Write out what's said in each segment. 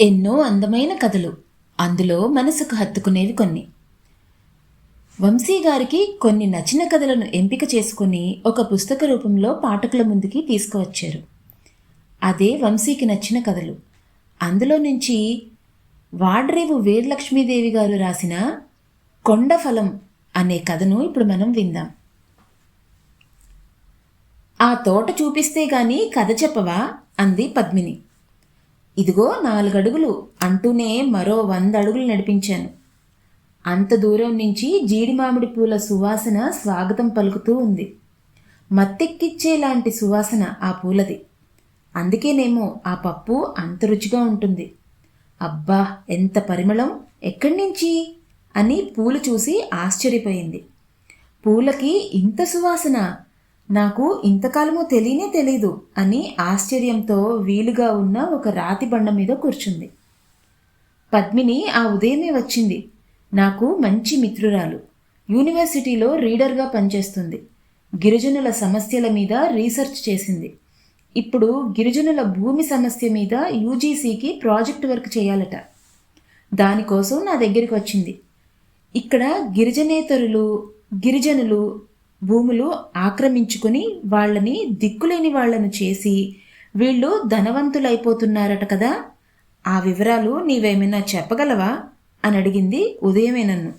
ఎన్నో అందమైన కథలు. అందులో మనసుకు హత్తుకునేవి కొన్ని. వంశీ గారికి కొన్ని నచ్చిన కథలను ఎంపిక చేసుకుని ఒక పుస్తక రూపంలో పాఠకుల ముందుకి తీసుకువచ్చారు. అదే వంశీకి నచ్చిన కథలు. అందులో నుంచి వాడ్రేవు వీరలక్ష్మీదేవి గారు రాసిన కొండఫలం అనే కథను ఇప్పుడు మనం విందాం. ఆ తోట చూపిస్తే గాని కథ చెప్పవా? అంది పద్మిని. ఇదిగో నాలుగడుగులు అంటూనే మరో వంద అడుగులు నడిపించాను. అంత దూరం నుంచి జీడి మామిడి పూల సువాసన స్వాగతం పలుకుతూ ఉంది. మత్తెక్కిచ్చేలాంటి సువాసన ఆ పూలది. అందుకేనేమో ఆ పప్పు అంత రుచిగా ఉంటుంది. అబ్బా ఎంత పరిమళం! ఎక్కడి నుంచి అని పూలు చూసి ఆశ్చర్యపోయింది. పూలకి ఇంత సువాసన! నాకు ఇంతకాలమో తెలియనే తెలీదు అని ఆశ్చర్యంతో వీలుగా ఉన్న ఒక రాతి బండ మీద కూర్చుంది. పద్మిని ఆ ఉదయమే వచ్చింది. నాకు మంచి మిత్రురాలు. యూనివర్సిటీలో రీడర్గా పనిచేస్తుంది. గిరిజనుల సమస్యల మీద రీసెర్చ్ చేసింది. ఇప్పుడు గిరిజనుల భూమి సమస్య మీద యూజీసీకి ప్రాజెక్ట్ వర్క్ చేయాలట. దానికోసం నా దగ్గరికి వచ్చింది. ఇక్కడ గిరిజనేతరులు గిరిజనులు భూములు ఆక్రమించుకుని వాళ్ళని దిక్కులేని వాళ్ళను చేసి వీళ్ళు ధనవంతులైపోతున్నారట కదా. ఆ వివరాలు నీవేమైనా చెప్పగలవా? అని అడిగింది ఉదయమే నన్ను.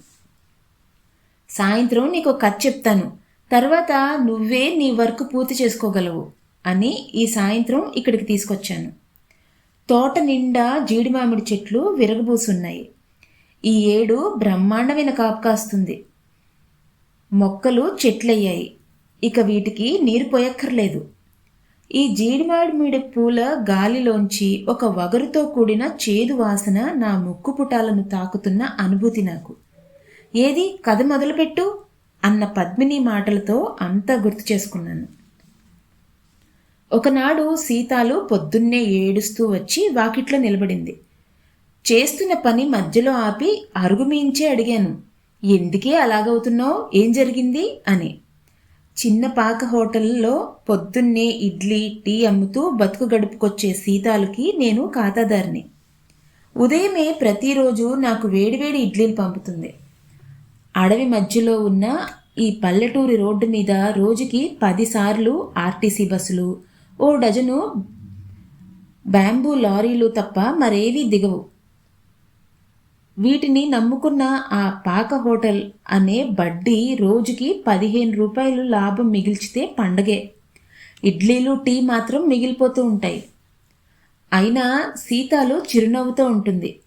సాయంత్రం నీకు కథ చెప్తాను. తర్వాత నువ్వే నీ వర్క్ పూర్తి చేసుకోగలవు అని ఈ సాయంత్రం ఇక్కడికి తీసుకొచ్చాను. తోట నిండా జీడి మామిడి చెట్లు విరగబూసున్నాయి. ఈ ఏడు బ్రహ్మాండమైన కాపు కాస్తుంది. మొక్కలు చెట్లయ్యాయి. ఇక వీటికి నీరు పోయక్కర్లేదు. ఈ జీడిమాడిమిడి పూల గాలిలోంచి ఒక వగరుతో కూడిన చేదు వాసన నా ముక్కు పుటాలను తాకుతున్న అనుభూతి నాకు. ఏది? కథ మొదలుపెట్టు అన్న పద్మిని మాటలతో అంతా గుర్తు చేసుకున్నాను. ఒకనాడు సీతాలు పొద్దున్నే ఏడుస్తూ వచ్చి వాకిట్లో నిలబడింది. చేస్తున్న పని మధ్యలో ఆపి అరుగుమీంచే అడిగాను. ఎందుకే అలాగవుతున్నావు? ఏం జరిగింది? అని. చిన్న పాక హోటల్లో పొద్దున్నే ఇడ్లీ టీ అమ్ముతూ బతుకు గడుపుకొచ్చే సీతాలకి నేను ఖాతాదారిని. ఉదయమే ప్రతిరోజు నాకు వేడివేడి ఇడ్లీలు పంపుతుంది. అడవి మధ్యలో ఉన్న ఈ పల్లెటూరి రోడ్డు మీద రోజుకి పదిసార్లు ఆర్టీసీ బస్సులు ఓ డజను బ్యాంబూ లారీలు తప్ప మరేవీ దిగవు. వీటిని నమ్ముకున్న ఆ పాక హోటల్ అనే బడ్డీ రోజుకి పదిహేను రూపాయలు లాభం మిగిల్చితే పండగే. ఇడ్లీలు టీ మాత్రం మిగిలిపోతూ ఉంటాయి. అయినా సీతాలు చిరునవ్వుతో ఉంటుంది.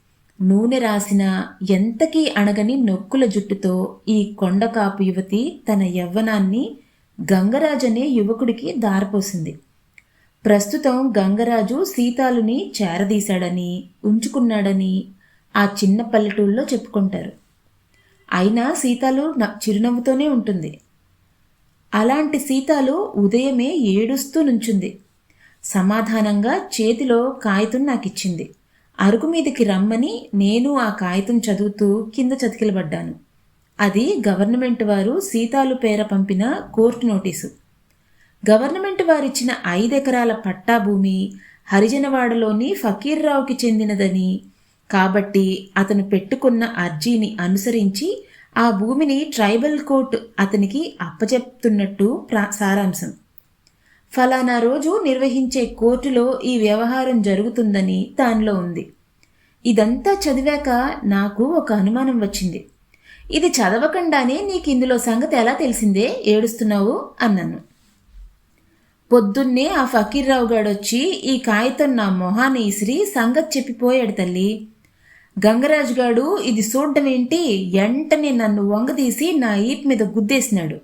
నూనె రాసిన ఎంతకీ అణగని నొక్కుల జుట్టుతో ఈ కొండకాపు యువతి తన యవ్వనాన్ని గంగరాజు అనే యువకుడికి దారిపోసింది. ప్రస్తుతం గంగరాజు సీతాలుని చేరదీశాడని ఉంచుకున్నాడని ఆ చిన్న పల్లెటూళ్ళలో చెప్పుకుంటారు. అయినా సీతాలు చిరునవ్వుతోనే ఉంటుంది. అలాంటి సీతాలు ఉదయమే ఏడుస్తూ నుంచుంది. సమాధానంగా చేతిలో కాగితం నాకిచ్చింది. అరుగు మీదకి రమ్మని నేను ఆ కాగితం చదువుతూ కింద చతికిలబడ్డాను. అది గవర్నమెంట్ వారు సీతాలు పేర పంపిన కోర్టు నోటీసు. గవర్నమెంట్ వారిచ్చిన ఐదెకరాల పట్టా భూమి హరిజనవాడలోని ఫకీర్రావుకి చెందినదని కాబట్టి అతను పెట్టుకున్న అర్జీని అనుసరించి ఆ భూమిని ట్రైబల్ కోర్టు అతనికి అప్పచెప్తున్నట్టు సారాంశం. ఫలానా రోజు నిర్వహించే కోర్టులో ఈ వ్యవహారం జరుగుతుందని దానిలో ఉంది. ఇదంతా చదివాక నాకు ఒక అనుమానం వచ్చింది. ఇది చదవకుండానే నీకు ఇందులో సంగతి ఎలా తెలిసిందే? ఏడుస్తున్నావు? అన్నాను. పొద్దున్నే ఆ ఫకీర్రావు గాడొచ్చి ఈ కాగితం నా మొహాన్ని ఇసిరి సంగతి చెప్పిపోయాడు తల్లి. గంగరాజు గాడు ఇది చూడ్డమేంటి? ఏంటి వెంటనే నన్ను వంగదీసి నా ఈప్ మీద గుద్దేసినాడు.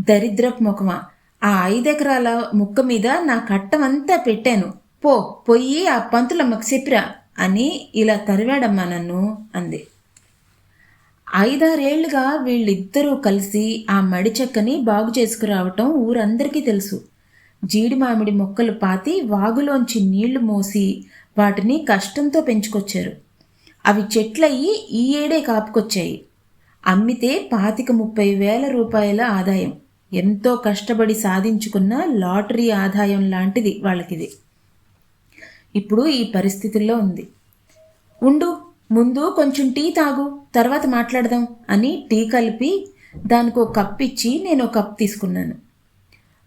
దరిద్రపు ముఖమా? ఆ ఐదెకరాల ముక్క మీద నా కట్టమంతా పెట్టాను. పో పొయ్యి ఆ పంతులమ్మకు చెప్పిరా అని ఇలా తరివాడమ్మా నన్ను అంది. ఐదారేళ్ళుగా వీళ్ళిద్దరూ కలిసి ఆ మడి చెక్కని బాగు చేసుకురావటం ఊరందరికీ తెలుసు. జీడి మామిడి మొక్కలు పాతి వాగులోంచి నీళ్ళు మోసి వాటిని కష్టంతో పెంచుకొచ్చారు. అవి చెట్లయ్యి ఈ ఏడే కాపుకొచ్చాయి. అమ్మితే పాతిక ముప్పై వేల రూపాయల ఆదాయం. ఎంతో కష్టపడి సాధించుకున్న లాటరీ ఆదాయం లాంటిది వాళ్ళకిది. ఇప్పుడు ఈ పరిస్థితుల్లో ఉంది. ఉండు ముందు కొంచెం టీ తాగు తర్వాత మాట్లాడదాం అని టీ కలిపి దానికి ఒక కప్ ఇచ్చి నేను ఒక కప్ తీసుకున్నాను.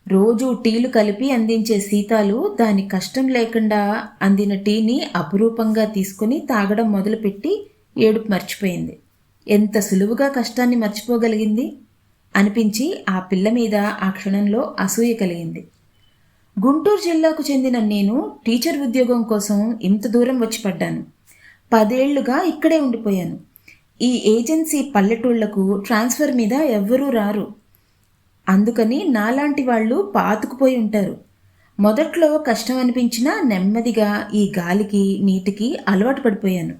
రోజు టీలు కలిపి అందించే సీతాలు దాని కష్టం లేకుండా అందిన టీని అపురూపంగా తీసుకుని తాగడం మొదలుపెట్టి ఏడుపు మర్చిపోయింది. ఎంత సులువుగా కష్టాన్ని మర్చిపోగలిగింది? అనిపించి ఆ పిల్ల మీద ఆ క్షణంలో అసూయ కలిగింది. గుంటూరు జిల్లాకు చెందిన నేను టీచర్ ఉద్యోగం కోసం ఇంత దూరం వచ్చి పడ్డాను. పదేళ్ళుగా ఇక్కడే ఉండిపోయాను. ఈ ఏజెన్సీ పల్లెటూళ్ళకు ట్రాన్స్ఫర్ మీద ఎవ్వరూ రారు. అందుకని నాలాంటి వాళ్ళు పాతుకుపోయి ఉంటారు. మొదట్లో కష్టం అనిపించినా నెమ్మదిగా ఈ గాలికి నీటికి అలవాటు పడిపోయాను.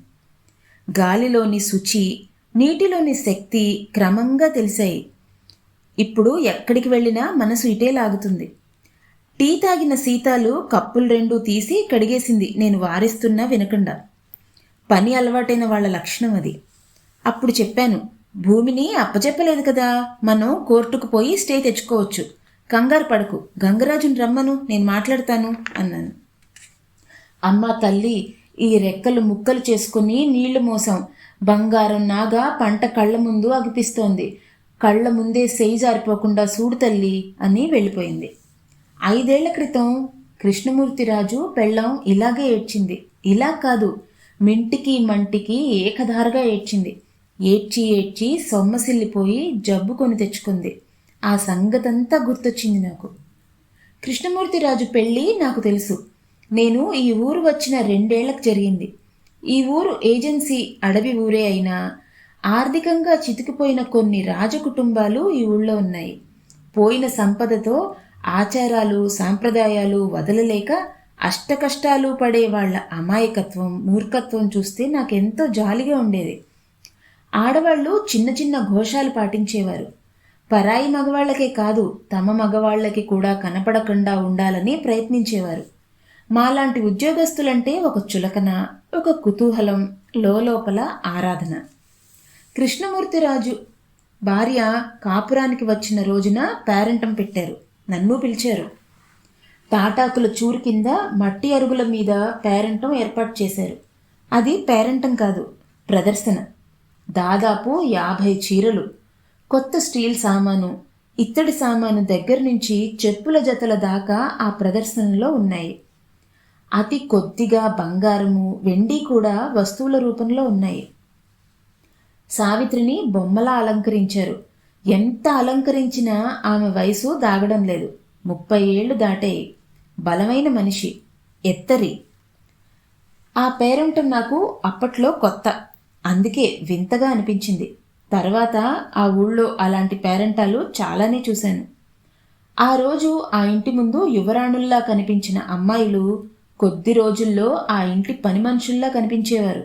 గాలిలోని శుచి నీటిలోని శక్తి క్రమంగా తెలిసాయి. ఇప్పుడు ఎక్కడికి వెళ్ళినా మనసు ఇటే లాగుతుంది. టీ తాగిన సీతాలు కప్పులు రెండు తీసి కడిగేసింది నేను వారిస్తున్నా వినకుండా. పని అలవాటైన వాళ్ళ లక్షణం అది. అప్పుడు చెప్పాను భూమిని అప్పచెప్పలేదు కదా. మనం కోర్టుకు పోయి స్టే తెచ్చుకోవచ్చు. కంగారు పడకు. గంగరాజుని రమ్మను నేను మాట్లాడతాను అన్నాను. అమ్మ తల్లి ఈ రెక్కలు ముక్కలు చేసుకుని నీళ్ళు మోసాం. బంగారం నాగా పంట కళ్ళ ముందు అగిపిస్తోంది. కళ్ళ ముందే సేయి జారిపోకుండా సూడు తల్లి అని వెళ్ళిపోయింది. ఐదేళ్ళ క్రితం కృష్ణమూర్తిరాజు పెళ్ళం ఇలాగే ఏడ్చింది. ఇలా కాదు మింటికి మంటికి ఏకధారగా ఏడ్చింది. ఏడ్చి ఏడ్చి సొమ్మసిల్లిపోయి జబ్బు కొని తెచ్చుకుంది. ఆ సంగతంతా గుర్తొచ్చింది నాకు. కృష్ణమూర్తిరాజు పెళ్ళి నాకు తెలుసు. నేను ఈ ఊరు వచ్చిన రెండేళ్ళకు జరిగింది. ఈ ఊరు ఏజెన్సీ అడవి ఊరే అయినా ఆర్థికంగా చితికిపోయిన కొన్ని రాజకుటుంబాలు ఈ ఊళ్ళో ఉన్నాయి. పోయిన సంపదతో ఆచారాలు సాంప్రదాయాలు వదలలేక అష్టకష్టాలు పడే వాళ్ళ అమాయకత్వం మూర్ఖత్వం చూస్తే నాకెంతో జాలిగా ఉండేది. ఆడవాళ్ళు చిన్న చిన్న ఘోషాలు పాటించేవారు. పరాయి మగవాళ్ళకే కాదు తమ మగవాళ్ళకి కూడా కనపడకుండా ఉండాలని ప్రయత్నించేవారు. మాలాంటి ఉద్యోగస్తులంటే ఒక చులకన ఒక కుతూహలం లోపల ఆరాధన. కృష్ణమూర్తిరాజు భార్య కాపురానికి వచ్చిన రోజున పేరెంటం పెట్టారు. నన్ను పిలిచారు. తాటాకుల చూరు కింద మట్టి అరుగుల మీద పేరెంటం ఏర్పాటు చేశారు. అది పేరెంటం కాదు ప్రదర్శన. దాదాపు యాభై చీరలు. కొత్త స్టీల్ సామాను ఇత్తడి సామాను దగ్గర నుంచి చెప్పుల జతల దాకా ఆ ప్రదర్శనలో ఉన్నాయి. అతి కొద్దిగా బంగారము వెండి కూడా వస్తువుల రూపంలో ఉన్నాయి. సావిత్రిని బొమ్మలా అలంకరించారు. ఎంత అలంకరించినా ఆమె వయసు దాగడం లేదు. ముప్పై ఏళ్ళు దాటాయి బలమైన మనిషి. ఎత్తరి. ఆ పేరంటం నాకు అప్పట్లో కొత్త. అందుకే వింతగా అనిపించింది. తర్వాత ఆ ఊళ్ళో అలాంటి పేరెంటాలు చాలానే చూశాను. ఆ రోజు ఆ ఇంటి ముందు యువరాణుల్లా కనిపించిన అమ్మాయిలు కొద్ది రోజుల్లో ఆ ఇంటి పని మనుషుల్లా కనిపించేవారు.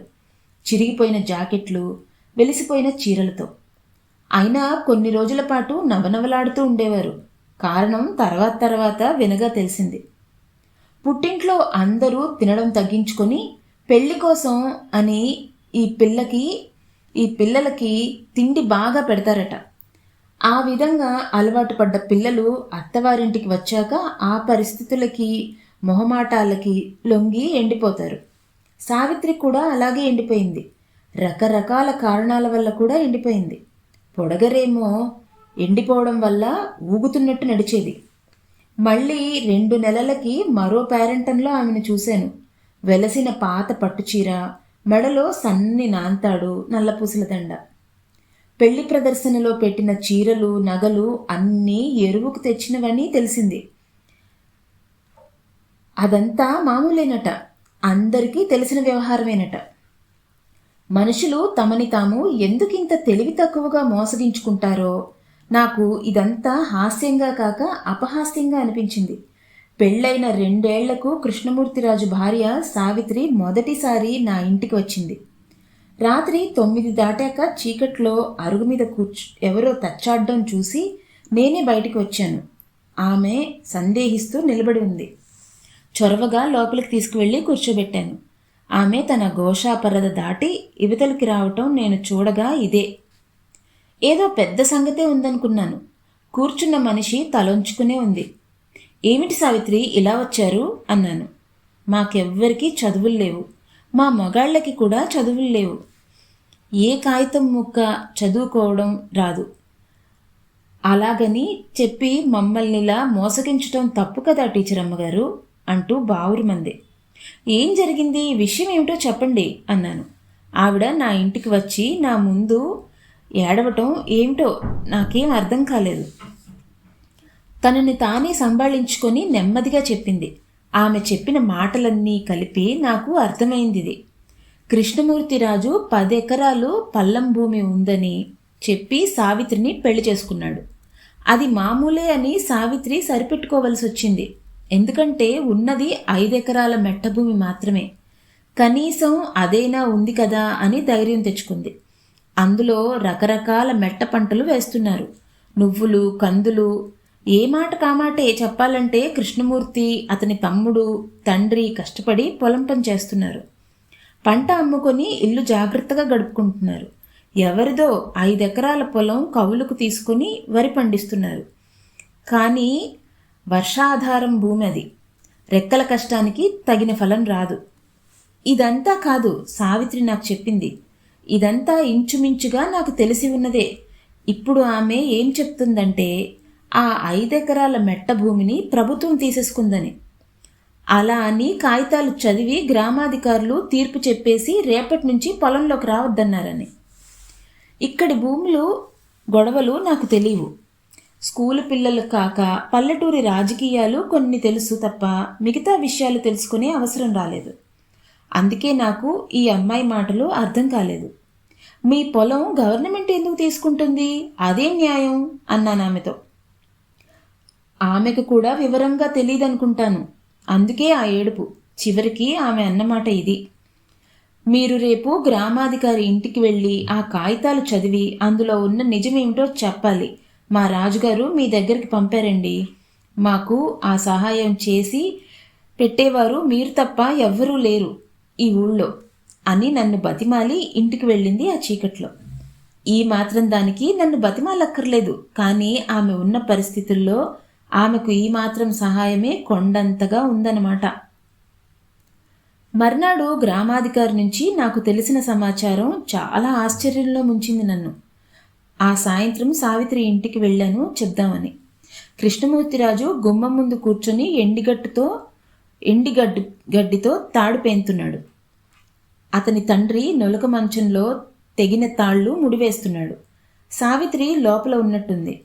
చిరిగిపోయిన జాకెట్లు వెలిసిపోయిన చీరలతో. అయినా కొన్ని రోజుల పాటు నవనవలాడుతూ ఉండేవారు. కారణం తర్వాత తర్వాత వినగా తెలిసింది. పుట్టింట్లో అందరూ తినడం తగ్గించుకొని పెళ్ళి కోసం అని ఈ పిల్లకి ఈ పిల్లలకి తిండి బాగా పెడతారట. ఆ విధంగా అలవాటు పడ్డ పిల్లలు అత్తవారింటికి వచ్చాక ఆ పరిస్థితులకి మొహమాటాలకి లొంగి ఎండిపోతారు. సావిత్రి కూడా అలాగే ఎండిపోయింది. రకరకాల కారణాల వల్ల కూడా ఎండిపోయింది. పొడగరేమో ఎండిపోవడం వల్ల ఊగుతున్నట్టు నడిచేది. మళ్ళీ రెండు నెలలకి మరో పేరెంటంలో ఆమెను చూశాను. వెలసిన పాత పట్టుచీర మెడలో సన్ని నాంతాడు నల్లపూసల దండ. పెళ్ళి ప్రదర్శనలో పెట్టిన చీరలు నగలు అన్నీ ఎరువుకు తెచ్చినవని తెలిసింది. అదంతా మామూలేనట. అందరికీ తెలిసిన వ్యవహారమేనట. మనుషులు తమని తాము ఎందుకింత తెలివి తక్కువగా మోసగించుకుంటారో నాకు ఇదంతా హాస్యంగా కాక అపహాస్యంగా అనిపించింది. పెళ్ళైన రెండేళ్ళకు కృష్ణమూర్తిరాజు భార్య సావిత్రి మొదటిసారి నా ఇంటికి వచ్చింది. రాత్రి తొమ్మిది దాటాక చీకట్లో అరుగు మీద కూర్చు ఎవరో తచ్చాడడం చూసి నేనే బయటికి వచ్చాను. ఆమె సందేహిస్తూ నిలబడి ఉంది. చొరవగా లోపలికి తీసుకువెళ్ళి కూర్చోబెట్టాను. ఆమె తన ఘోషాపరద దాటి ఇవతలికి రావటం నేను చూడగా ఇదే. ఏదో పెద్ద సంగతే ఉందనుకున్నాను. కూర్చున్న మనిషి తలొంచుకునే ఉంది. ఏమిటి సావిత్రి ఇలా వచ్చారు? అన్నాను. మాకెవ్వరికీ చదువులు లేవు. మా మగాళ్ళకి కూడా చదువులు లేవు. ఏ కాగితం ముక్క చదువుకోవడం రాదు. అలాగని చెప్పి మమ్మల్నిలా మోసగించటం తప్పు కదా టీచర్ అమ్మగారు? అంటూ బావురుమంది ఏం జరిగింది? విషయం ఏమిటో చెప్పండి అన్నాను. ఆవిడ నా ఇంటికి వచ్చి నా ముందు ఏడవటం ఏమిటో నాకేం అర్థం కాలేదు. తనని తానే సంభాళించుకొని నెమ్మదిగా చెప్పింది. ఆమె చెప్పిన మాటలన్నీ కలిపి నాకు అర్థమైంది కృష్ణమూర్తిరాజు పదెకరాలు పల్లం భూమి ఉందని చెప్పి సావిత్రిని పెళ్ళి చేసుకున్నాడు. అది మామూలే అని సావిత్రి సరిపెట్టుకోవలసి వచ్చింది. ఎందుకంటే ఉన్నది ఐదెకరాల మెట్టభూమి మాత్రమే. కనీసం అదైనా ఉంది కదా అని ధైర్యం తెచ్చుకుంది. అందులో రకరకాల మెట్ట పంటలు వేస్తున్నారు. నువ్వులు కందులు ఏ మాట కామాటే చెప్పాలంటే కృష్ణమూర్తి అతని తమ్ముడు తండ్రి కష్టపడి పొలం పని చేస్తున్నారు. పంట అమ్ముకొని ఇల్లు జాగ్రత్తగా గడుపుకుంటున్నారు. ఎవరిదో ఐదెకరాల పొలం కవులకు తీసుకుని వరి పండిస్తున్నారు. కానీ వర్షాధారం భూమి అది. రెక్కల కష్టానికి తగిన ఫలం రాదు. ఇదంతా కాదు సావిత్రి నాకు చెప్పింది. ఇదంతా ఇంచుమించుగా నాకు తెలిసి ఉన్నదే. ఇప్పుడు ఆమె ఏం చెప్తుందంటే ఆ ఐదెకరాల మెట్ట భూమిని ప్రభుత్వం తీసేసుకుందని. అలా అని కాగితాలు చదివి గ్రామాధికారులు తీర్పు చెప్పేసి రేపటి నుంచి పొలంలోకి రావద్దన్నారని. ఇక్కడి భూములు గొడవలు నాకు తెలియవు. స్కూలు పిల్లలు కాక పల్లెటూరి రాజకీయాలు కొన్ని తెలుసు తప్ప మిగతా విషయాలు తెలుసుకునే అవసరం రాలేదు. అందుకే నాకు ఈ అమ్మాయి మాటలు అర్థం కాలేదు. మీ పొలం గవర్నమెంట్ ఎందుకు తీసుకుంటుంది? అదేం న్యాయం అన్నాను ఆమెతో. ఆమెకు కూడా వివరంగా తెలియదనుకుంటాను అందుకే ఆ ఏడుపు. చివరికి ఆమె అన్నమాట ఇది. మీరు రేపు గ్రామాధికారి ఇంటికి వెళ్ళి ఆ కాగితాలు చదివి అందులో ఉన్న నిజమేమిటో చెప్పాలి. మా రాజుగారు మీ దగ్గరికి పంపారండి. మాకు ఆ సహాయం చేసి పెట్టేవారు మీరు తప్ప ఎవ్వరూ లేరు ఈ ఊళ్ళో అని నన్ను బతిమాలి ఇంటికి వెళ్ళింది ఆ చీకట్లో. ఈ మాత్రం దానికి నన్ను బతిమాలక్కర్లేదు. కానీ ఆమె ఉన్న పరిస్థితుల్లో ఆమెకు ఈ మాత్రం సహాయమే కొండంతగా ఉందన్నమాట. మర్నాడు గ్రామాధికారి నుంచి నాకు తెలిసిన సమాచారం చాలా ఆశ్చర్యంలో ముంచింది నన్ను. ఆ సాయంత్రం సావిత్రి ఇంటికి వెళ్ళాను చెప్దామని. కృష్ణమూర్తిరాజు గుమ్మం ముందు కూర్చొని ఎండిగట్టుతో ఎండిగడ్డు గడ్డితో తాడు పేంతున్నాడు. అతని తండ్రి నొలక మంచంలో తెగిన తాళ్ళు ముడివేస్తున్నాడు. సావిత్రి లోపల ఉన్నట్టుంది.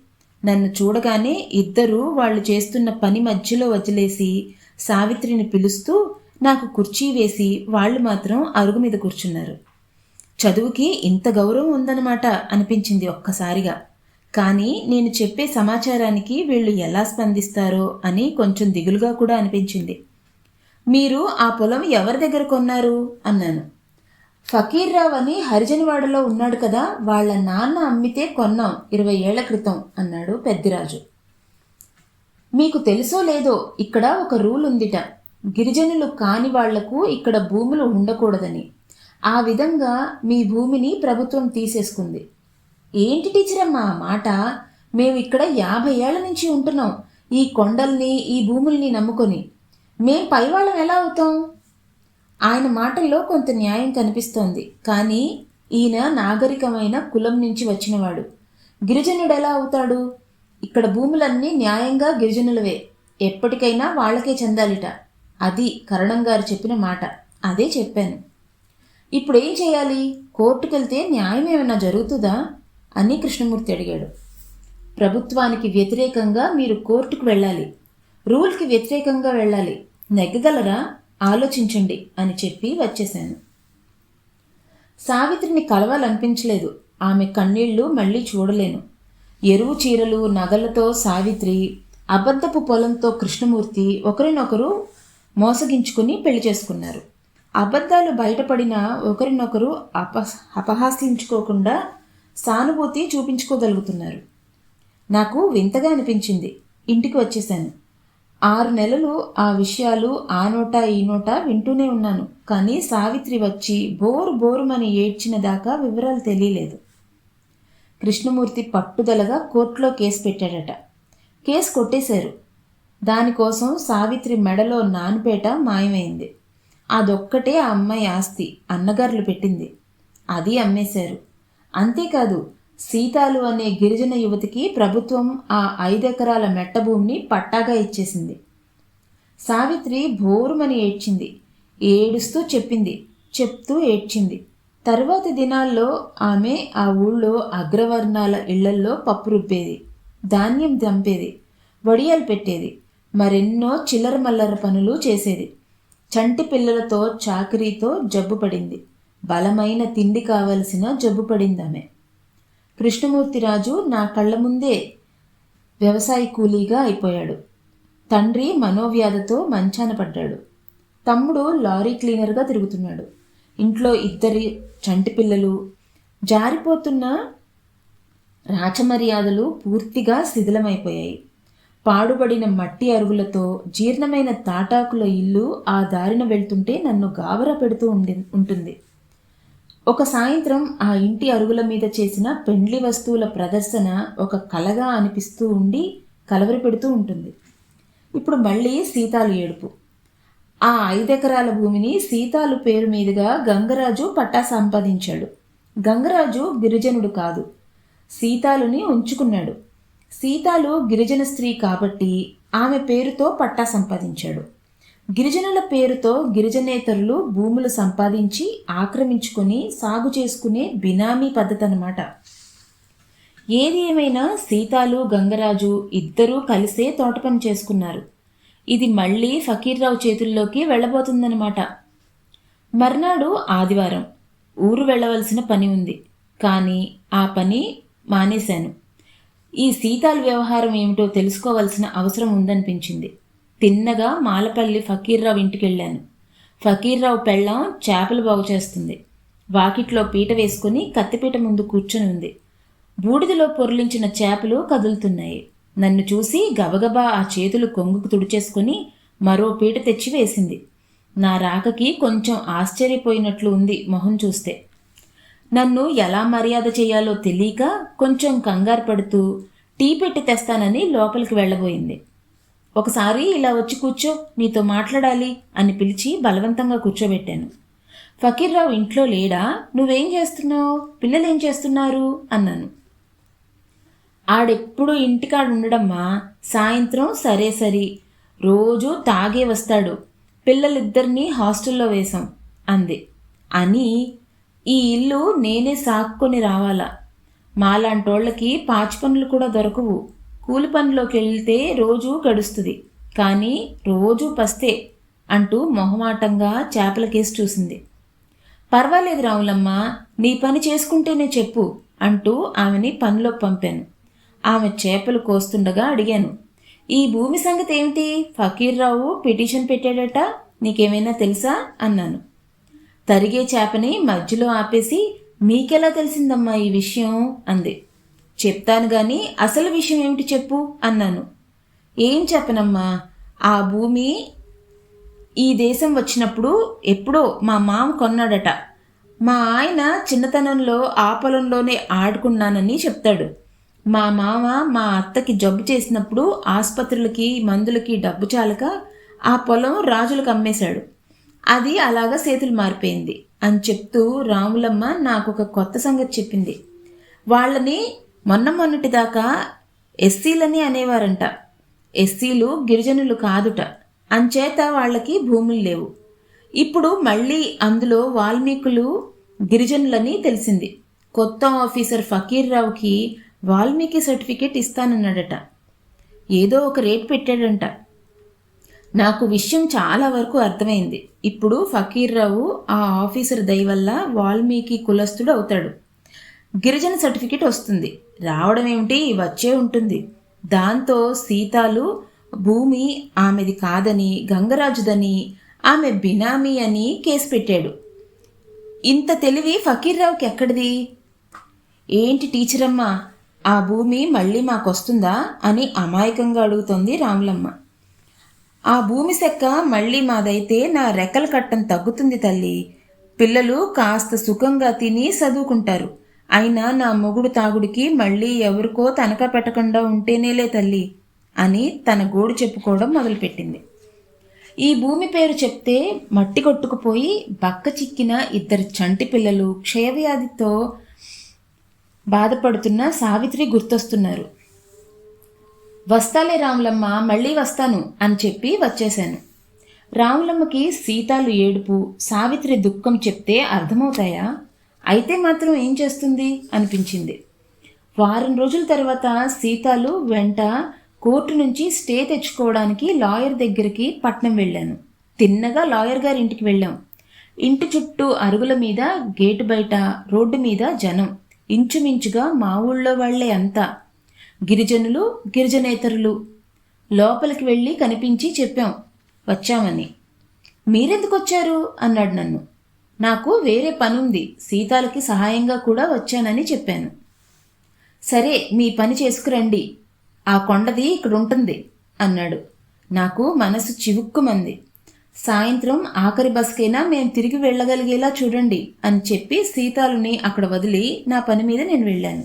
నన్ను చూడగానే ఇద్దరూ వాళ్ళు చేస్తున్న పని మధ్యలో వదిలేసి సావిత్రిని పిలుస్తూ నాకు కుర్చీ వేసి వాళ్ళు మాత్రం అరుగు మీద కూర్చున్నారు. చదువుకి ఇంత గౌరవం ఉందన్నమాట అనిపించింది ఒక్కసారిగా. కానీ నేను చెప్పే సమాచారానికి వీళ్ళు ఎలా స్పందిస్తారో అని కొంచెం దిగులుగా కూడా అనిపించింది. మీరు ఆ పొలం ఎవరి దగ్గర కొన్నారు? అన్నాను. ఫకీర్రావు అని హరిజనవాడలో ఉన్నాడు కదా వాళ్ళ నాన్న అమ్మితే కొన్నాం ఇరవై ఏళ్ళ క్రితం అన్నాడు పెద్దిరాజు. మీకు తెలుసో లేదో ఇక్కడ ఒక రూల్ ఉందిట. గిరిజనులు కాని వాళ్ళకు ఇక్కడ భూములు ఉండకూడదని. ఆ విధంగా మీ భూమిని ప్రభుత్వం తీసేసుకుంది. ఏంటి టీచర్ అమ్మా మాట? మేము ఇక్కడ యాభై ఏళ్ళ నుంచి ఉంటున్నాం. ఈ కొండల్ని ఈ భూముల్ని నమ్ముకొని. మేం పైవాళ్ళం ఎలా అవుతాం? ఆయన మాటల్లో కొంత న్యాయం కనిపిస్తోంది. కానీ ఈయన నాగరికమైన కులం నుంచి వచ్చినవాడు. గిరిజనుడు ఎలా అవుతాడు? ఇక్కడ భూములన్నీ న్యాయంగా గిరిజనులవే. ఎప్పటికైనా వాళ్ళకే చెందాలిట. అది కరణం గారు చెప్పిన మాట. అదే చెప్పాను. ఇప్పుడు ఏం చేయాలి? కోర్టుకెళ్తే న్యాయం ఏమైనా జరుగుతుందా? అని కృష్ణమూర్తి అడిగాడు. ప్రభుత్వానికి వ్యతిరేకంగా మీరు కోర్టుకు వెళ్ళాలి. రూల్కి వ్యతిరేకంగా వెళ్ళాలి. నెగ్గగలరా? ఆలోచించండి అని చెప్పి వచ్చేశాను. సావిత్రిని కలవాలనిపించలేదు. ఆమె కన్నీళ్ళు మళ్ళీ చూడలేను. ఎరువు చీరలు నగలతో సావిత్రి అబద్ధపు పొలంతో కృష్ణమూర్తి ఒకరినొకరు మోసగించుకుని పెళ్ళి చేసుకున్నారు. అబద్ధాలు బయటపడిన ఒకరినొకరు అప అపహాసించుకోకుండా సానుభూతి చూపించుకోగలుగుతున్నారు. నాకు వింతగా అనిపించింది. ఇంటికి వచ్చేశాను. ఆరు నెలలు ఆ విషయాలు ఆ నోట ఈ నోట వింటూనే ఉన్నాను. కానీ సావిత్రి వచ్చి బోరు బోరుమని ఏడ్చిన దాకా వివరాలు తెలియలేదు. కృష్ణమూర్తి పట్టుదలగా కోర్టులో కేసు పెట్టాడట. కేసు కొట్టేశారు. దానికోసం సావిత్రి మెడలో నానుపేట మాయమైంది. అదొక్కటే ఆ అమ్మాయి ఆస్తి అన్నగారులు పెట్టింది. అది అమ్మేశారు. అంతేకాదు సీతాలు అనే గిరిజన యువతికి ప్రభుత్వం ఆ ఐదెకరాల మెట్ట భూమిని పట్టాగా ఇచ్చేసింది. సావిత్రి భోరుమని ఏడ్చింది. ఏడుస్తూ చెప్పింది. చెప్తూ ఏడ్చింది. తరువాతి దినాల్లో ఆమె ఆ ఊళ్ళో అగ్రవర్ణాల ఇళ్ళల్లో పప్పు రుబ్బేది. ధాన్యం దంపేది. వడియాలు పెట్టేది. మరెన్నో చిల్లర మల్లర పనులు చేసేది. చంటి పిల్లలతో చాకరీతో జబ్బు పడింది. బలమైన తిండి కావలసిన జబ్బు పడింది ఆమె కృష్ణమూర్తిరాజు నా కళ్ళ ముందే వ్యవసాయ కూలీగా అయిపోయాడు. తండ్రి మనోవ్యాధితో మంచాన పడ్డాడు. తమ్ముడు లారీ క్లీనర్గా తిరుగుతున్నాడు. ఇంట్లో ఇద్దరి చంటి పిల్లలు జారిపోతున్న రాచమర్యాదలు పూర్తిగా శిథిలమైపోయాయి. పాడుబడిన మట్టి అరుగులతో జీర్ణమైన తాటాకుల ఇల్లు ఆ దారిన వెళ్తుంటే నన్ను గాబరా పెడుతూ ఉండి ఉంటుంది. ఒక సాయంత్రం ఆ ఇంటి అరుగుల మీద చేసిన పెండ్లి వస్తువుల ప్రదర్శన ఒక కలగా అనిపిస్తూ ఉండి కలవరి పెడుతూ ఉంటుంది. ఇప్పుడు మళ్ళీ సీతాలు ఏడుపు. ఆ ఐదెకరాల భూమిని సీతాలు పేరు మీదుగా గంగరాజు పట్టా సంపాదించాడు. గంగరాజు గిరిజనుడు కాదు. సీతాలుని ఉంచుకున్నాడు. సీతాలు గిరిజన స్త్రీ కాబట్టి ఆమె పేరుతో పట్టా సంపాదించాడు. గిరిజనుల పేరుతో గిరిజనేతరులు భూములు సంపాదించి ఆక్రమించుకొని సాగు చేసుకునే బినామీ పద్ధతి అనమాట ఏది ఏమైనా సీతాలు గంగరాజు ఇద్దరూ కలిసే తోట పని చేసుకున్నారు. ఇది మళ్ళీ ఫకీర్రావు చేతుల్లోకి వెళ్ళబోతుందన్నమాట. మర్నాడు ఆదివారం ఊరు వెళ్ళవలసిన పని ఉంది. కానీ ఆ పని మానేశాను. ఈ సీతాల వ్యవహారం ఏమిటో తెలుసుకోవలసిన అవసరం ఉందనిపించింది. తిన్నగా మాలపల్లి ఫకీర్రావు ఇంటికి వెళ్ళాను ఫకీర్రావు పెళ్ళం చేపలు బాగు చేస్తుంది. వాకిట్లో పీట వేసుకుని కత్తిపీట ముందు కూర్చొని ఉంది. బూడిదలో పొర్లించిన చేపలు కదులుతున్నాయి. నన్ను చూసి గబగబా ఆ చేతులు కొంగుకు తుడిచేసుకుని మరో పీట తెచ్చి వేసింది. నా రాకకి కొంచెం ఆశ్చర్యపోయినట్లు ఉంది మొహం చూస్తే. నన్ను ఎలా మర్యాద చేయాలో తెలియక కొంచెం కంగారు పడుతూ టీ పెట్టి తెస్తానని లోపలికి వెళ్ళబోయింది. ఒకసారి ఇలా వచ్చి కూర్చో నీతో మాట్లాడాలి అని పిలిచి బలవంతంగా కూర్చోబెట్టాను. ఫకీర్రావు ఇంట్లో లేడా? నువ్వేం చేస్తున్నావు? పిల్లలు ఏం చేస్తున్నారు? అన్నాను. ఆడెప్పుడు ఇంటికాడ ఉండడమ్మా సాయంత్రం సరే సరి. రోజు తాగే వస్తాడు. పిల్లలిద్దరినీ హాస్టల్లో వేశాం అంది. అని ఈ ఇల్లు నేనే సాక్కొని రావాలా? మాలాంటోళ్ళకి పాచి పనులు కూడా దొరకవు. కూలి పనిలోకి వెళ్తే రోజు గడుస్తుంది. కానీ రోజు పస్తే అంటూ మొహమాటంగా చేపల కేసు చూసింది. పర్వాలేదు రావులమ్మ నీ పని చేసుకుంటేనే చెప్పు అంటూ ఆమెని పనిలోకి పంపాను. ఆమె చేపలు కోస్తుండగా అడిగాను ఈ భూమి సంగతి ఏమిటి? ఫకీర్రావు పిటిషన్ పెట్టాడట నీకేమైనా తెలుసా? అన్నాను. తరిగే చేపని మధ్యలో ఆపేసి మీకెలా తెలిసిందమ్మా ఈ విషయం? అంది. చెప్తాను గాని అసలు విషయం ఏమిటి చెప్పు? అన్నాను. ఏం చెప్పనమ్మా? ఆ భూమి ఈ దేశం వచ్చినప్పుడు ఎప్పుడో మా మామ కొన్నాడట. మా ఆయన చిన్నతనంలో ఆ పొలంలోనే ఆడుకున్నానని చెప్తాడు. మా మామ మా అత్తకి జబ్బు చేసినప్పుడు ఆసుపత్రులకి మందులకి డబ్బు చాలక ఆ పొలం రాజులకు అమ్మేశాడు. అది అలాగా చేతులు మారిపోయింది అని చెప్తూ రాములమ్మ నాకు ఒక కొత్త సంగతి చెప్పింది. వాళ్ళని మొన్న మొన్నటి దాకా ఎస్సీలని అనేవారంట. ఎస్సీలు గిరిజనులు కాదుట. అంచేత వాళ్ళకి భూములు లేవు. ఇప్పుడు మళ్ళీ అందులో వాల్మీకులు గిరిజనులని తెలిసింది. కొత్త ఆఫీసర్ ఫకీర్రావుకి వాల్మీకి సర్టిఫికేట్ ఇస్తానన్నాడట. ఏదో ఒక రేట్ పెట్టాడంట. నాకు విషయం చాలా వరకు అర్థమైంది. ఇప్పుడు ఫకీర్రావు ఆ ఆఫీసర్ దయ వల్ల వాల్మీకి కులస్తుడు అవుతాడు. గిరిజన సర్టిఫికేట్ వస్తుంది. రావడం ఏమిటి? వచ్చే ఉంటుంది. దాంతో సీతాలు భూమి ఆమెది కాదని గంగరాజుదని ఆమె బినామీ అని కేసు పెట్టాడు. ఇంత తెలివి ఫకీర్రావుకి ఎక్కడిది? ఏంటి టీచరమ్మ? ఆ భూమి మళ్ళీ మాకొస్తుందా అని అమాయకంగా అడుగుతోంది రాములమ్మ. ఆ భూమి సెక్క మళ్ళీ మాదైతే నా రెక్కల కట్టం తగ్గుతుంది తల్లి. పిల్లలు కాస్త సుఖంగా తిని చదువుకుంటారు. అయినా నా మొగుడు తాగుడికి మళ్ళీ ఎవరికో తనఖా పెట్టకుండా ఉంటేనేలే తల్లి అని తన గోడు చెప్పుకోవడం మొదలుపెట్టింది. ఈ భూమి పేరు చెప్తే మట్టి కొట్టుకుపోయి బక్క చిక్కిన ఇద్దరు చంటి పిల్లలు క్షయవ్యాధితో బాధపడుతున్న సావిత్రి గుర్తొస్తున్నారు. వస్తాలే రాములమ్మ మళ్ళీ వస్తాను అని చెప్పి వచ్చేశాను. రాములమ్మకి సీతాలు ఏడుపు సావిత్రి దుఃఖం చెప్తే అర్థమవుతాయా? అయితే మాత్రం ఏం చేస్తుంది? అనిపించింది. వారం రోజుల తర్వాత సీతాలు వెంట కోర్టు నుంచి స్టే తెచ్చుకోవడానికి లాయర్ దగ్గరికి పట్నం వెళ్ళాను. తిన్నగా లాయర్ గారి ఇంటికి వెళ్ళాం. ఇంటి చుట్టూ అరుగుల మీద గేటు బయట రోడ్డు మీద జనం. ఇంచుమించుగా మా ఊళ్ళో వాళ్ళే అంతా. గిరిజనులు గిరిజనేతరులు. లోపలికి వెళ్ళి కనిపించి చెప్పాం వచ్చామని. మీరెందుకు వచ్చారు? అన్నాడు నన్ను. నాకు వేరే పనుంది. సీతాలకి సహాయంగా కూడా వచ్చానని చెప్పాను. సరే మీ పని చేసుకురండి. ఆ కొండది ఇక్కడ ఉంటుంది అన్నాడు. నాకు మనసు చివుక్కుమంది. సాయంత్రం ఆఖరి బస్కైనా మేము తిరిగి వెళ్ళగలిగేలా చూడండి అని చెప్పి సీతాలుని అక్కడ వదిలి నా పని మీద నేను వెళ్ళాను.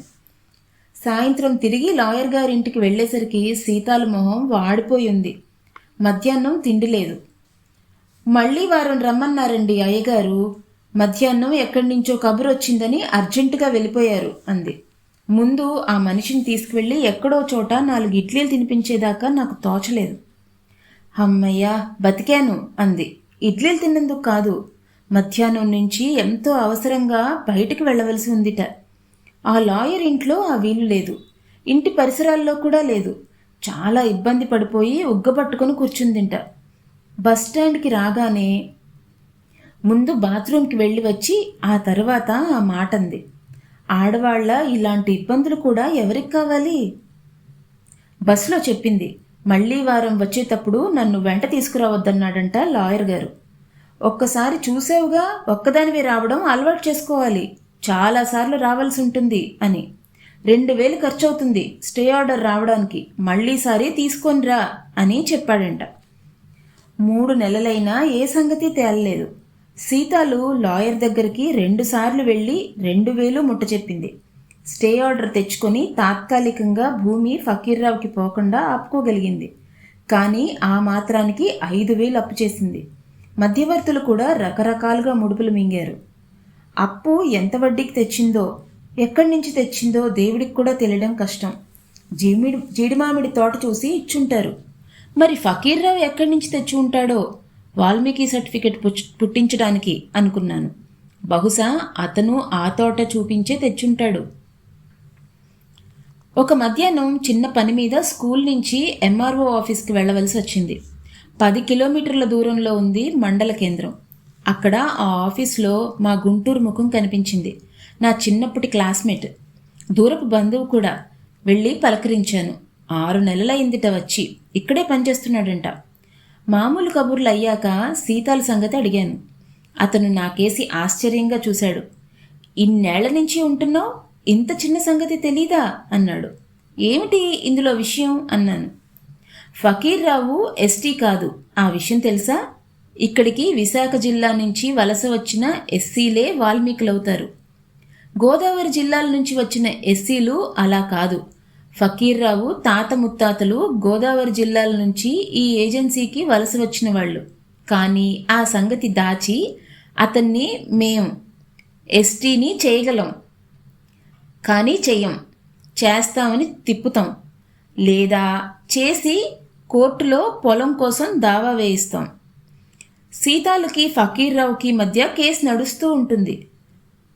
సాయంత్రం తిరిగి లాయర్ గారింటికి వెళ్ళేసరికి సీతాల మొహం వాడిపోయి ఉంది మధ్యాహ్నం తిండి లేదు. మళ్ళీ వారం రమ్మన్నారండి అయ్యగారు. మధ్యాహ్నం ఎక్కడి నుంచో కబురు వచ్చిందని అర్జెంటుగా వెళ్ళిపోయారు అంది. ముందు ఆ మనిషిని తీసుకువెళ్ళి ఎక్కడో చోట నాలుగు ఇడ్లీలు తినిపించేదాకా నాకు తోచలేదు. అమ్మయ్యా బతికాను అంది. ఇడ్లీలు తిన్నందుకు కాదు మధ్యాహ్నం నుంచి ఎంతో అవసరంగా బయటికి వెళ్ళవలసి ఉందిట. ఆ లాయర్ ఇంట్లో ఆ వీలు లేదు. ఇంటి పరిసరాల్లో కూడా లేదు. చాలా ఇబ్బంది పడిపోయి ఉగ్గబట్టుకొని కూర్చుందింట. బస్ స్టాండ్కి రాగానే ముందు బాత్రూమ్కి వెళ్ళి వచ్చి ఆ తర్వాత ఆ మాట అంది. ఆడవాళ్ళ ఇలాంటి ఇబ్బందులు కూడా ఎవరికి కావాలి? బస్సులో చెప్పింది మళ్ళీ వారం వచ్చేటప్పుడు నన్ను వెంట తీసుకురావద్దన్నాడంట లాయర్ గారు. ఒక్కసారి చూసావుగా ఒక్కదానివే రావడం అలవాటు చేసుకోవాలి. చాలాసార్లు రావాల్సి ఉంటుంది అని. రెండు వేలు ఖర్చు అవుతుంది స్టే ఆర్డర్ రావడానికి మళ్ళీసారి తీసుకొనిరా అని చెప్పాడంట. మూడు నెలలైనా ఏ సంగతి తేలలేదు. సీతాలు లాయర్ దగ్గరికి రెండుసార్లు వెళ్ళి రెండు వేలు ముట్ట చెప్పింది. స్టే ఆర్డర్ తెచ్చుకొని తాత్కాలికంగా భూమి ఫకీర్రావుకి పోకుండా ఆపుకోగలిగింది. కానీ ఆ మాత్రానికి ఐదు వేలు అప్పు చేసింది. మధ్యవర్తులు కూడా రకరకాలుగా ముడుపులు మింగారు. అప్పు ఎంత వడ్డీకి తెచ్చిందో ఎక్కడి నుంచి తెచ్చిందో దేవుడికి కూడా తెలియడం కష్టం. జీమిడి జీడిమామిడి తోట చూసి ఇచ్చుంటారు. మరి ఫకీర్రావు ఎక్కడి నుంచి తెచ్చి ఉంటాడో? వాల్మీకి సర్టిఫికెట్ పుట్టించడానికి అనుకున్నాను. బహుశా అతను ఆ తోట చూపించే తెచ్చుంటాడు. ఒక మధ్యాహ్నం చిన్న పని మీద స్కూల్ నుంచి ఎంఆర్ఓ ఆఫీస్కి వెళ్ళవలసి వచ్చింది. పది కిలోమీటర్ల దూరంలో ఉంది మండల కేంద్రం. అక్కడ ఆ ఆఫీస్లో మా గుంటూరు ముఖం కనిపించింది. నా చిన్నప్పటి క్లాస్మేట్. దూరపు బంధువు కూడా. వెళ్ళి పలకరించాను. ఆరు నెలలైందిట వచ్చి. ఇక్కడే పనిచేస్తున్నాడంట. మామూలు కబుర్లు అయ్యాక సీతాల సంగతి అడిగాను. అతను నాకేసి ఆశ్చర్యంగా చూశాడు. ఇన్నేళ్ళ నుంచి ఉంటున్నావు? ఇంత చిన్న సంగతి తెలీదా? అన్నాడు. ఏమిటి ఇందులో విషయం? అన్నాను. ఫకీర్ రావు ఎస్టీ కాదు. ఆ విషయం తెలుసా? ఇక్కడికి విశాఖ జిల్లా నుంచి వలస వచ్చిన ఎస్సీలే వాల్మీకులవుతారు. గోదావరి జిల్లాల నుంచి వచ్చిన ఎస్సీలు అలా కాదు. ఫకీర్రావు తాత ముత్తాతలు గోదావరి జిల్లాల నుంచి ఈ ఏజెన్సీకి వలస వచ్చిన వాళ్ళు. కానీ ఆ సంగతి దాచి అతన్ని మేం ఎస్టీని చేయగలం. కానీ చెయ్యం. చేస్తామని తిప్పుతాం. లేదా చేసి కోర్టులో పొలం కోసం దావా వేయిస్తాం. సీతాలకి ఫకీర్రావుకి మధ్య కేసు నడుస్తూ ఉంటుంది.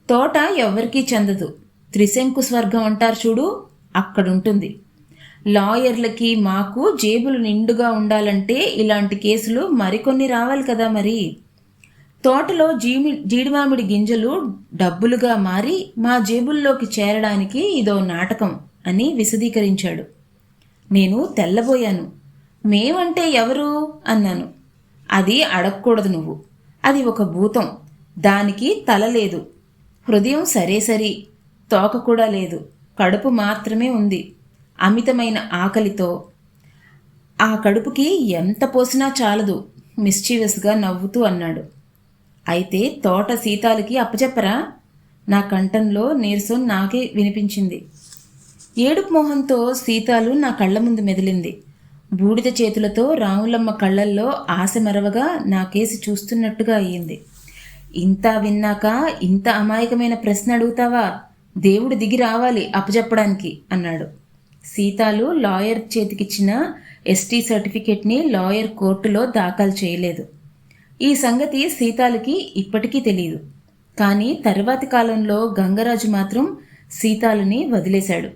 తోట ఎవ్వరికీ చెందదు. త్రిశంకు స్వర్గం అంటారు చూడు. అక్కడుంటుంది. లాయర్లకి మాకు జేబులు నిండుగా ఉండాలంటే ఇలాంటి కేసులు మరికొన్ని రావాలి కదా మరి. తోటలో జీమి జీడిమామిడి గింజలు డబ్బులుగా మారి మా జేబుల్లోకి చేరడానికి ఇదో నాటకం అని విశదీకరించాడు. నేను తెల్లబోయాను. మేమంటే ఎవరు? అన్నాను. అది అడగకూడదు నువ్వు. అది ఒక భూతం. దానికి తల లేదు. హృదయం సరే సరి. తోక కూడా లేదు. కడుపు మాత్రమే ఉంది. అమితమైన ఆకలితో ఆ కడుపుకి ఎంత పోసినా చాలదు. మిస్చీవస్గా నవ్వుతూ అన్నాడు. అయితే తోట సీతాలకి అప్పచెప్పరా? నా కంఠంలో నీరసం నాకే వినిపించింది. ఏడుపు మొహంతో సీతాలు నా కళ్ళ ముందు మెదిలింది. బూడిద చేతులతో రాములమ్మ కళ్ళల్లో ఆశ మెరవగా నా కేసి చూస్తున్నట్టుగా అయ్యింది ఇంత విన్నాక ఇంత అమాయకమైన ప్రశ్న అడుగుతావా? దేవుడు దిగి రావాలి అప్పచెప్పడానికి అన్నాడు. సీతాలు లాయర్ చేతికిచ్చిన ఎస్టీ సర్టిఫికెట్ని లాయర్ కోర్టులో దాఖలు చేయలేదు. ఈ సంగతి సీతాలకి ఇప్పటికీ తెలియదు కానీ తర్వాతి కాలంలో గంగరాజు మాత్రం సీతాలని వదిలేశాడు.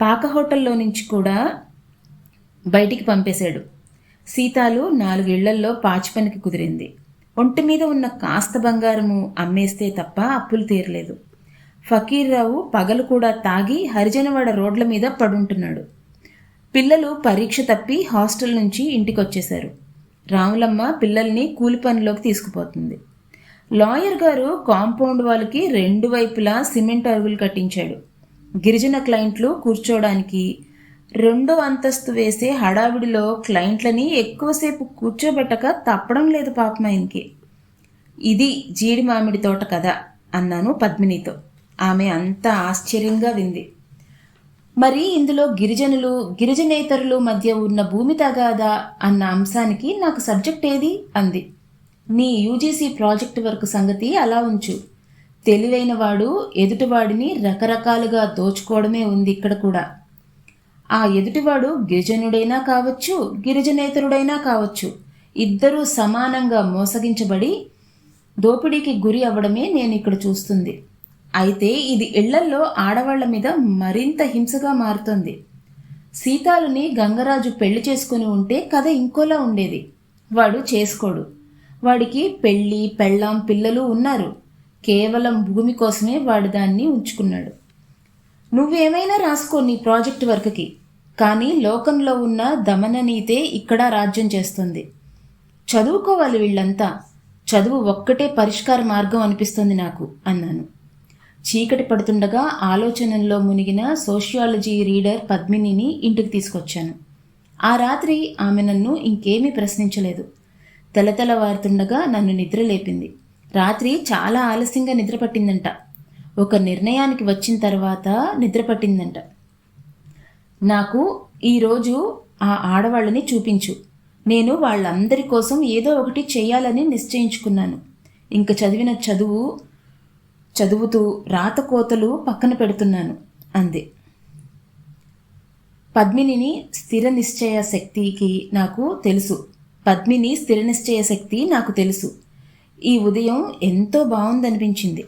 పాక హోటల్లో నుంచి కూడా బయటికి పంపేశాడు. సీతాలు నాలుగేళ్ళల్లో పాచి పనికి కుదిరింది. ఒంటి మీద ఉన్న కాస్త బంగారము అమ్మేస్తే తప్ప అప్పులు తీరలేదు. ఫకీర్రావు పగలు కూడా తాగి హరిజనవాడ రోడ్ల మీద పడుంటున్నాడు. పిల్లలు పరీక్ష తప్పి హాస్టల్ నుంచి ఇంటికి వచ్చేశారు రాములమ్మ పిల్లల్ని కూలి పనిలోకి తీసుకుపోతుంది. లాయర్ గారు కాంపౌండ్ వాళ్ళకి రెండు వైపులా సిమెంట్ అరుగులు కట్టించాడు. గిరిజన క్లయింట్లు కూర్చోడానికి రెండో అంతస్తు వేసే హడావిడిలో క్లయింట్లని ఎక్కువసేపు కూర్చోబెట్టక తప్పడం లేదు పాపం ఆయనకి. ఇది జీడి మామిడి తోట కదా అన్నాను పద్మినితో. ఆమె అంత ఆశ్చర్యంగా వింది. మరి ఇందులో గిరిజనులు గిరిజనేతరులు మధ్య ఉన్న భూమి తగాదా అన్న అంశానికి నాకు సబ్జెక్ట్ ఏది? అంది. నీ యూజీసీ ప్రాజెక్ట్ వర్క్ సంగతి అలా ఉంచు. తెలివైన వాడు ఎదుటివాడిని రకరకాలుగా దోచుకోవడమే ఉంది ఇక్కడ కూడా. ఆ ఎదుటివాడు గిరిజనుడైనా కావచ్చు గిరిజనేతరుడైనా కావచ్చు ఇద్దరూ సమానంగా మోసగించబడి దోపిడీకి గురి అవ్వడమే నేను ఇక్కడ చూస్తుంది. అయితే ఇది ఇళ్ళల్లో ఆడవాళ్ళ మీద మరింత హింసగా మారుతోంది. సీతాలుని గంగరాజు పెళ్ళి చేసుకుని ఉంటే కథ ఇంకోలా ఉండేది. వాడు చేసుకోడు. వాడికి పెళ్ళి పెళ్ళాం పిల్లలు ఉన్నారు. కేవలం భూమి కోసమే వాడు దాన్ని ఉంచుకున్నాడు. నువ్వేమైనా రాసుకో నీ ప్రాజెక్ట్ వర్క్కి. కానీ లోకంలో ఉన్న దమన నీతే ఇక్కడ రాజ్యం చేస్తుంది. చదువుకోవాలి వీళ్ళంతా. చదువు ఒక్కటే పరిష్కార మార్గం అనిపిస్తుంది నాకు అన్నాను. చీకటి పడుతుండగా ఆలోచనల్లో మునిగిన సోషియాలజీ రీడర్ పద్మినిని ఇంటికి తీసుకొచ్చాను. ఆ రాత్రి ఆమె నన్ను ఇంకేమీ ప్రశ్నించలేదు. తెలతెలవారుతుండగా నన్ను నిద్ర లేపింది. రాత్రి చాలా ఆలస్యంగా నిద్ర పట్టిందంట. ఒక నిర్ణయానికి వచ్చిన తర్వాత నిద్ర పట్టిందంట. నాకు ఈరోజు ఆ ఆడవాళ్ళని చూపించు. నేను వాళ్ళందరి కోసం ఏదో ఒకటి చేయాలని నిశ్చయించుకున్నాను. ఇంక చదివిన చదువు చదువుతూ రాతకోతలు పక్కన పెడుతున్నాను అంది. పద్మినిని స్థిర నిశ్చయ శక్తికి నాకు తెలుసు. పద్మిని స్థిర నిశ్చయ శక్తి నాకు తెలుసు. ఈ ఉదయం ఎంతో బాగుందనిపించింది